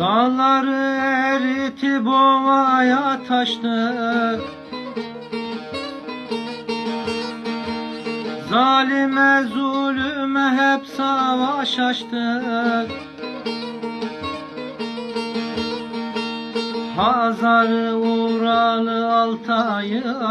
Dağları eritip ovaya taştık. Zalime zulüme hep savaş açtık. Hazarı Uralı Altay'ı aştık.